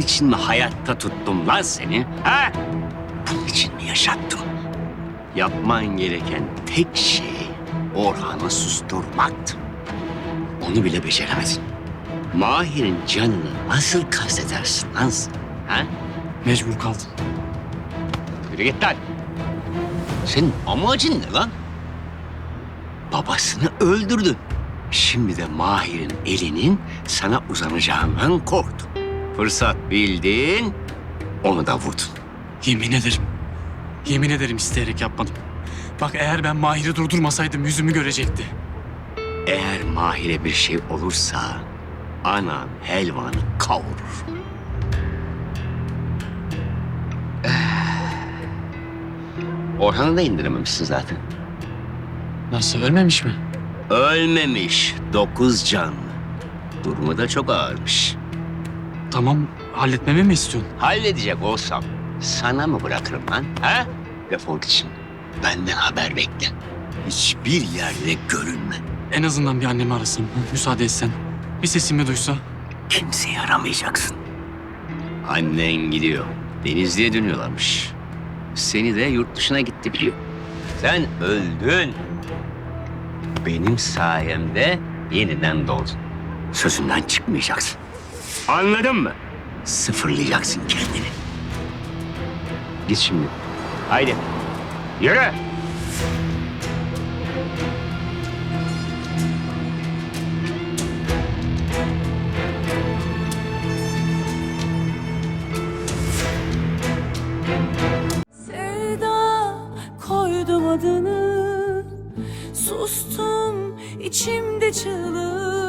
için mi hayatta tuttum lan seni? Ha? Bunun için mi yaşattım? Yapman gereken tek şey Orhan'ı susturmaktı. Onu bile beceremedin. Mahir'in canını nasıl kastedersin lan sen? Ha? Mecbur kaldım. Yürü git lan. Senin amacın ne lan? Babasını öldürdün. Şimdi de Mahir'in elinin sana uzanacağından korktun. Fırsat bildin, onu da vurdun. Yemin ederim. Yemin ederim isteyerek yapmadım. Bak eğer ben Mahir'i durdurmasaydım yüzümü görecekti. Eğer Mahir'e bir şey olursa anan helvanı kavurur. Eh. Orhan'ı da indirememişsin zaten. Nasıl ölmemiş mi? Ölmemiş, dokuz canlı. Durumu da çok ağırmış. Tamam halletmemi mi istiyorsun? Halledecek olsam sana mı bırakırım lan? Ha? Defol git şimdi. Benden haber bekle. Hiçbir yerde görünme. En azından bir annemi arasın. Müsaade etsen. Bir sesimi duysa. Kimseyi aramayacaksın. Annen gidiyor. Denizli'ye dönüyorlarmış. Seni de yurt dışına gitti biliyor. Sen öldün. Benim sayemde yeniden doğdun. Sözünden çıkmayacaksın. Anladın mı? Sıfırlayacaksın kendini. Git şimdi. Haydi. Yürü. Sevda koydum adını Sustum içimde çığlık